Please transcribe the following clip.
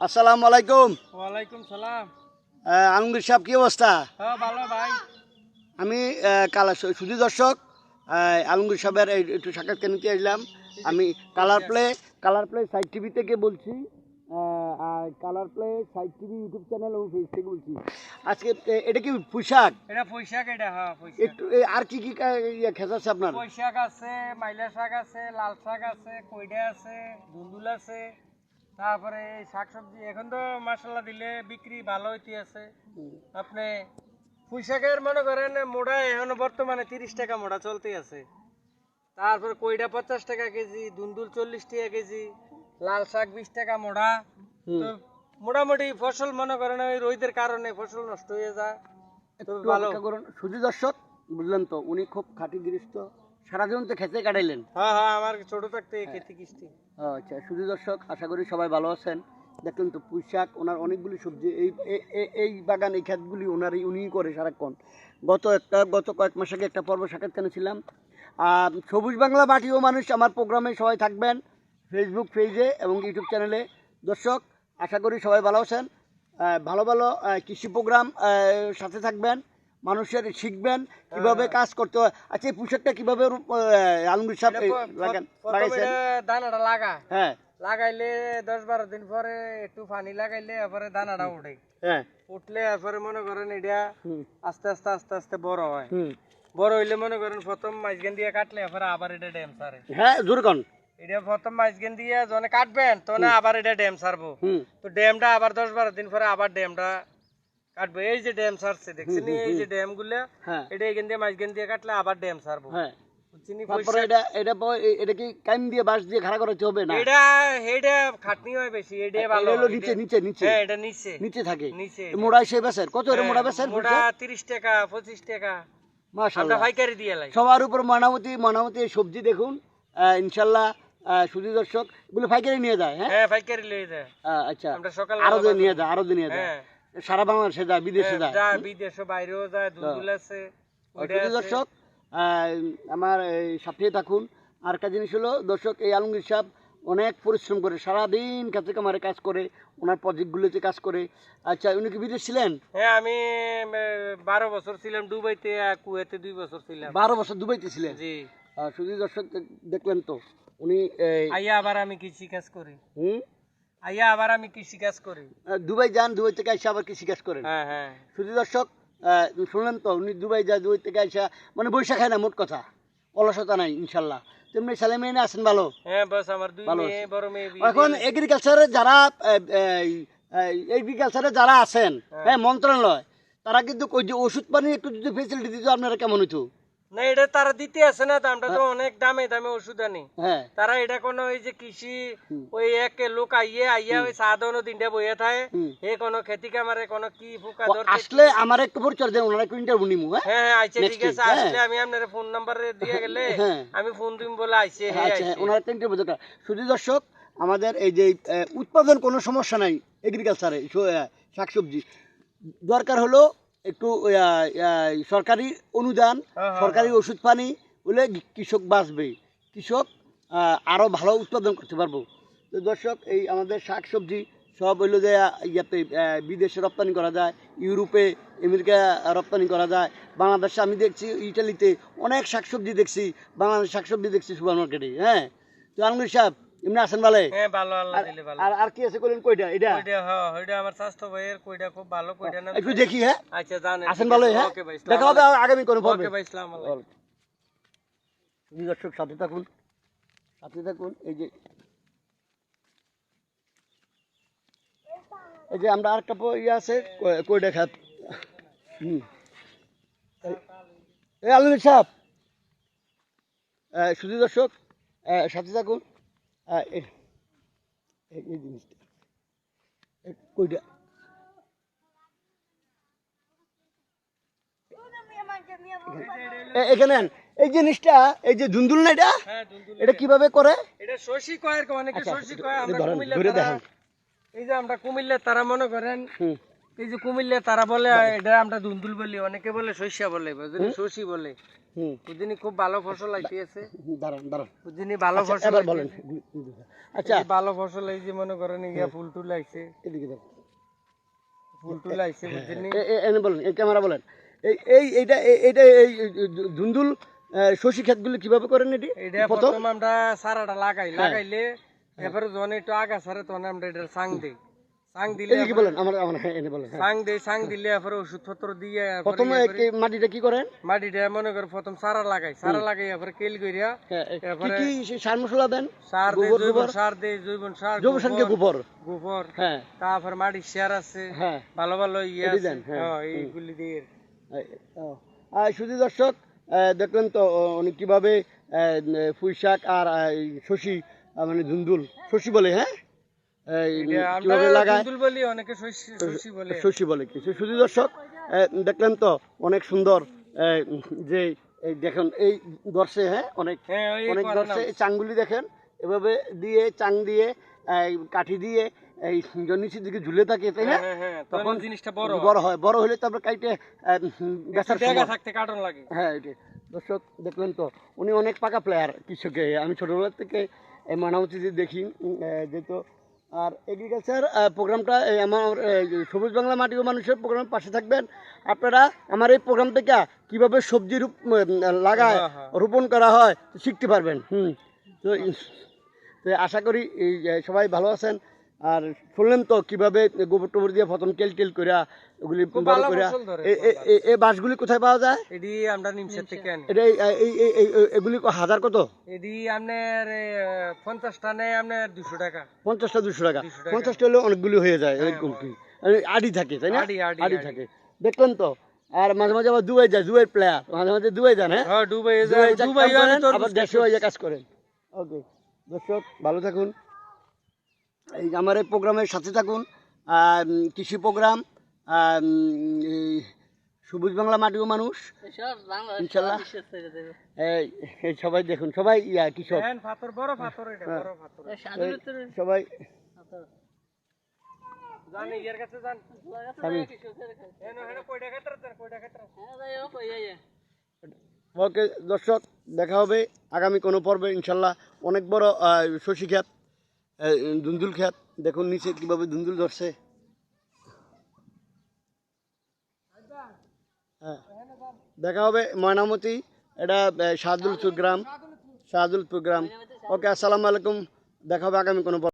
আসসালামু আলাইকুম। ওয়ালাইকুম সালাম। আলমগীর সাহেব কি অবস্থা? হ্যাঁ ভালো ভাই। আমি আহ, কালা সুধী দর্শক আলমগীর সাহেবের একটু সাক্ষাৎকার নিতে এলাম আমি colour play colour play side TV থেকে বলছি আর colour play side TV YouTube channel এবং ফেস থেকে বলছি। আজকে এটা কি পোশাক এটা পৈশাক এটা হ্যাঁ একটু আর কি কি ইয়ে আছে আপনার? পৈশাক আছে মাইলা শাক আছে লাল শাক আছে কইডা আছে ধুন্দুল আছে। তারপরে এই শাক সবজি এখন তো মশলা দিলে বিক্রি ভালো হইতে আছে আপনি পুঁইশাকের মনে করেন মোড়া এখন বর্তমানে তিরিশ টাকা মোড়া চলতে আছে তারপর কইডা পঞ্চাশ টাকা কেজি ধুন্দুল চল্লিশ টাকা কেজি লাল শাক বিশ টাকা মোড়া। তো মোটামুটি ফসল মনে করেন ওই রোদের কারণে ফসল নষ্ট হয়ে যায়। ভালো। করুন। সুধী দর্শক বুঝলেন তো উনি খুব খাঁটি গৃহস্থ। সারাদিন তো খেতে কাটাইলেন। হ্যাঁ হ্যাঁ আমার ছোট থাকতে খেতে কিস্তি। আচ্ছা সুধী দর্শক আশা করি সবাই ভালো আছেন। দেখলেন তো পুঁই শাক ওনার অনেকগুলি সবজি এই এই বাগান এই ক্ষেতগুলি ওনারই উনিই করে সারাক্ষণ। গত একটা গত কয়েক মাস আগে একটা পর্ব সাক্ষাৎ ছিলাম আর সবুজ বাংলা বাটিও মানুষ আমার প্রোগ্রামে সবাই থাকবেন ফেসবুক পেজে এবং ইউটিউব চ্যানেলে দর্শক আশা করি সবাই ভালো আছেন। ভালো ভালো কৃষি প্রোগ্রাম সাথে থাকবেন। মানুষের শিখবেন কীভাবে কাজ করতে হয়। আচ্ছা এই পোশাকটা কীভাবে আলমগীর সাহেব লাগান? লাগাইছেন? দানাটা লাগা। হ্যাঁ। লাগাইলে দশ বারো দিন পরে একটু পানি লাগাইলে এরপরে দানাটা উঠে। হ্যাঁ। উঠলে এরপরে মনে করেন এটা আস্তে আস্তে আস্তে আস্তে বড় হয়। বড় হইলে মনে করেন প্রথম মাঝখান দিয়ে কাটলে এরপরে আবার এটা ড্যাম সারে। হ্যাঁ জোর কন। এটা প্রথম মাঝখান দিয়ে যখন কাটবেন তখন আবার এটা ড্যাম সারবো। তো ড্যামটা আবার দশ বারো দিন পরে আবার ড্যামটা কাটবো। এই যে ড্যাম সারছে দেখছেন? এই যে ড্যামগুলা হ্যাঁ। এটা এখান দিয়ে মাঝখান দিয়ে কাটলে আবার ড্যাম সারবো। হ্যাঁ। তারপরে এটা এটা এটা কি কাইম দিয়ে বাঁশ দিয়ে খাড়া করাতে হবে না? এটা এটা খাটনি হয় বেশি এটা ভালো এটা নিচে নিচে নিচে। হ্যাঁ এটা নিচে। নিচে থাকে। নিচে মোড়া সে বেসের কত এর মোড়া বেসের মোটা তিরিশ টাকা মাশাআল্লাহ। পাইকারি দিয়ে সবার উপর মানামতি মানামতি সবজি দেখুন। ইনশাল্লাহ সুধী দর্শক এগুলো পাইকারি নিয়ে যায় হ্যাঁ? হ্যাঁ পাইকারি লয়ে যায়। আচ্ছা। আমরা সকাল আরও নিয়ে যায় আরও নিয়ে যায়। হ্যাঁ। সারা বাংলাদেশে যায় বিদেশে যায়। যায় বিদেশে বাইরেও যায় দুধুল আছে দর্শক আমার এই সাথে থাকুন। আর একটা জিনিস হলো দর্শক এই আলমগীর সাহেব অনেক পরিশ্রম করে সারাদিন কাছে কামারে কাজ করে ওনার প্রজেক্টগুলোতে কাজ করে। আচ্ছা উনি কি বিদেশ ছিলেন? হ্যাঁ আমি বারো বছর ছিলাম দুবাইতে কুয়েতে দুই বছর ছিলাম। বারো বছর দুবাইতে ছিলেন? জি। সুধী দর্শক দেখলেন তো উনি এই আইয়া আবার আমি কৃষি কাজ করি। হুম, আইয়া আবার আমি কৃষি কাজ করি। দুবাই যান দুবাই থেকে এসে আবার কৃষি কাজ করেন। হ্যাঁ হ্যাঁ। সুধী দর্শক শুনলেন তো উনি দুবাই যায় দুবাই থেকে আসা মানে বৈশাখ খায় না মোট কথা। অলসতা নাই ইনশাল্লাহ। তেমনি ছেলে মেয়ে আছেন ভালো? হ্যাঁ বাস আমার দুই মেয়ে বড় মেয়ে এখন এগ্রিকালচারে যারা এগ্রিকালচারে যারা আছেন হ্যাঁ। মন্ত্রণালয় তারা কিন্তু ওই যে ওষুধ পানি একটু যদি ফেসিলিটি দিত আপনারা কেমন হইতো? না এটা তারা দিতে আছে না দামটা তো অনেক দামে দামে ওষুধ আনি। হ্যাঁ। তারা এটা কোনো ওই যে কৃষি ওই এক লোক আইয়ে আইয়া ওই সাধারণ দিনটা বইয়ে থাকে। হে কোনো খেতি কামারে কোনো কি ফুকা ও, ধরতে আসলে আমার একটু পরিচয় দেন ওনারা একটু ইন্টারভিউ নিমু হ্যাঁ? হ্যাঁ হ্যাঁ আইছে ঠিক আছে। হ্যাঁ। আসলে আমি আপনার ফোন নাম্বার দিয়ে গেলে হ্যাঁ। আমি ফোন দিম বলে আইছে আচ্ছা হ্যাঁ, ওনারা একটা ইন্টারভিউ দরকার। শুধু দর্শক আমাদের এই যে উৎপাদন কোনো সমস্যা নাই এগ্রিকালচারে শাকসবজি। দরকার হলো একটু সরকারি অনুদান হ্যাঁ, হ্যাঁ, সরকারি ওষুধ পানি হলে কৃষক বাঁচবে। কৃষক আহ, আরও ভালো উৎপাদন করতে পারব। তো দর্শক এই আমাদের শাকসবজি সব হইল যে ইয়াতে বিদেশে রপ্তানি করা যায় ইউরোপে আমেরিকা রপ্তানি করা যায়। বাংলাদেশে আমি দেখছি ইটালিতে অনেক শাকসবজি দেখছি বাংলাদেশ শাকসবজি দেখছি সুপার মার্কেটে হ্যাঁ। তো আলমগীর সাহেব এমনি আছেন ভালো হ্যাঁ ভালো আল্লাহ দিলে ভালো। আর আর কি আছে বলেন কইটা এটা কইটা হ্যাঁ আমার স্বাস্থ্য ভাইয়ের কইটা খুব ভালো কইটা না। একটু দেখি হ্যাঁ? আচ্ছা জানেন আছেন ভালো হ্যাঁ? ওকে ভাই দেখা হবে আগামী কোনো পর্বে। ওকে ভাই ইসলাম আলাইকুম। দর্শক সাথে থাকুন। সাথে থাকুন এই যে। এই যে আমরা আরেকটা ইয়ে আছে কই- কইটা খাত? হুম। এই- আলমীর সাহেব। শুধু দর্শক সাথে থাকুন। এই এই- এই জিনিসটা এই কইটা এখানে এই জিনিসটা এই যে ধুন্দুল না এটা? হ্যাঁ এটা কীভাবে করে? এটা শশী কয়ের অনেকে আচ্ছা, শশী কয় আমরা কুমিল্লা ধরে তারা এই যে আমরা কুমিল্লা তারা মনে করেন এই যে কুমিল্লা তারা বলে এটা আমরা দুন্দুল বলি অনেকে বলে শস্যা বলে বুঝলি শশী বলে। বুঝিনি খুব ভালো ফসল আইতেছে দাঁড়ান দাঁড়ান। বুঝিনি ভালো আচ্ছা, ফসল বলেন। আচ্ছা। ভালো ফসল এই যে মনে করেন ইয়া ফুল টুল আইছে। এদিকে দেখুন ফুল টুল আইছে বুঝিনি এ- এ- এনে বলেন এই ক্যামেরা বলেন। এই এই এইটা এই- এইটা এই ধুন্দুল শশী ক্ষেতগুলি কীভাবে করেন এটি? এটা প্রথম? প্রথম আমরা সারাটা লাগাই। লাগাইলে এবারে যখন একটু আগা সারে তখন আমরা এটা সাং দেই। সাং দিলে এদিকে বলেন? আমার আমার হ্যাঁ এনে বলেন। সাং দেই সাং দিলে এরপরে ওষুধ পত্র দিয়ে প্রথমে কি- মাটিটা কি করেন? মাটিটা মনে করে প্রথম সারা লাগাই। সারা লাগাই এরপরে কেল করিয়া হ্যাঁ, কি কি সার মশলা দেন? সার দেই জৈব সার দেই জৈব সার জৈব সার দিয়ে গোবর গোবর? হ্যাঁ। তারপর সার আছে। হ্যাঁ। ভালো ভালো ইয়ে এটি আছে। হ্যাঁ, হ্যাঁ, এইগুলি দিয়ে। আর শুধু দর্শক দেখলেন তো উনি কীভাবে পুঁই শাক আর শশী মানে ধুন্দুল শশী বলে হ্যাঁ? কীভাবে লাগায়? শশী বলে। কি? শুধু দর্শক দেখলেন তো অনেক সুন্দর যে দেখেন এই দর্শে হ্যাঁ অনেক হ্যাঁ অনেক দর্শে চাংগুলি দেখেন এভাবে দিয়ে চাং দিয়ে কাঠি দিয়ে এই নিচের দিকে ঝুলে থাকে তাই না? হ্যাঁ হ্যাঁ তখন জিনিসটা বড় বড় হয় বড় হলে তারপর কাইটে বেচার জায়গা সময়। থাকতে কার্টন লাগে। হ্যাঁ এটি। দর্শক দেখলেন তো উনি অনেক পাকা প্লেয়ার কৃষকে। আমি ছোটবেলা থেকে এই মানামতিতে দেখি যেহেতু আর এগ্রিকালচার প্রোগ্রামটা এই আমার সবুজ বাংলা মাটি ও মানুষের প্রোগ্রামের পাশে থাকবেন। আপনারা আমার এই প্রোগ্রাম থেকে কীভাবে সবজি রূপ লাগায় হ্যাঁ, হ্যাঁ। রোপণ করা হয় শিখতে পারবেন। হুম। তো আশা করি সবাই ভালো আছেন। আর শুনলেন তো কীভাবে গোবর টোবর দিয়ে প্রথম কেল টেল করিয়া ওগুলি বড় করিয়া এ- এ- এ- এই বাঁশগুলি কোথায় পাওয়া যায়? এডি আমরা নিমসের থেকে আনি। এটা এগুলি হাজার কত? এডি আপনার পঞ্চাশ টানে আপনার দুশো টাকা। পঞ্চাশটা দুশো টাকা। 200 টাকা। পঞ্চাশটা হলে অনেকগুলি হয়ে যায় এরকম কি? আড়ি থাকে তাই না? আড়ি। থাকে। দেখলেন তো? আর মাঝে মাঝে আবার দুবাই যায় দুবাইয়ের প্লেয়ার মাঝে মাঝে দুবাই যান হ্যাঁ? হ্যাঁ ডুবাই দুবাই যা ডুবাই কাজ করেন, তোর আবার দেশে হয়ে কাজ করেন। ওকে দর্শক ভালো থাকুন। এই আমার এই প্রোগ্রামের সাথে থাকুন। কৃষি প্রোগ্রাম সবুজ বাংলা মাটিও মানুষ। ইনশাল্লাহ। এই এই সবাই দেখুন সবাই ইয়া কৃষক। হ্যাঁ পাথর বড় পাথর এটা বড় পাথর। এই সবাই। ওকে দর্শক দেখা হবে আগামী কোনো পর্বে ইনশাল্লাহ। অনেক বড় শশী খ্যাত ধুন্দুল খ্যাত দেখুন নিচে কীভাবে ধুন্দুল ধরছে। হ্যাঁ দেখা হবে ময়নামতি, এটা শাহদুলপুর গ্রাম শাহদুলপুর গ্রাম। ওকে, আসসালামু আলাইকুম, দেখা হবে আগামী কোনো